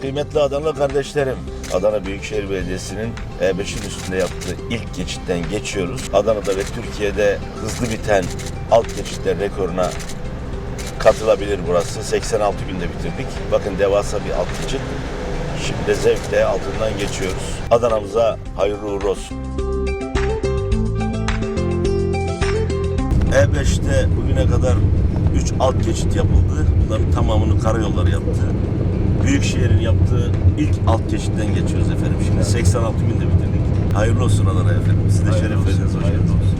Kıymetli Adanalı kardeşlerim, Adana Büyükşehir Belediyesi'nin E5'in üstünde yaptığı ilk geçitten geçiyoruz. Adana'da ve Türkiye'de hızlı biten alt geçitler rekoruna katılabilir burası. 86 günde bitirdik. Bakın devasa bir alt geçit. Şimdi de zevkle altından geçiyoruz. Adana'mıza hayırlı uğurlu olsun. E5'te bugüne kadar 3 alt geçit yapıldı. Bunların tamamını karayolları yaptı. Büyükşehir'in yaptığı ilk alt geçitten geçiyoruz efendim. Şimdi 86 günde bitirdik. Hayırlı olsun Adana efendim. Siz de şeref verdiniz. Hoş geldiniz.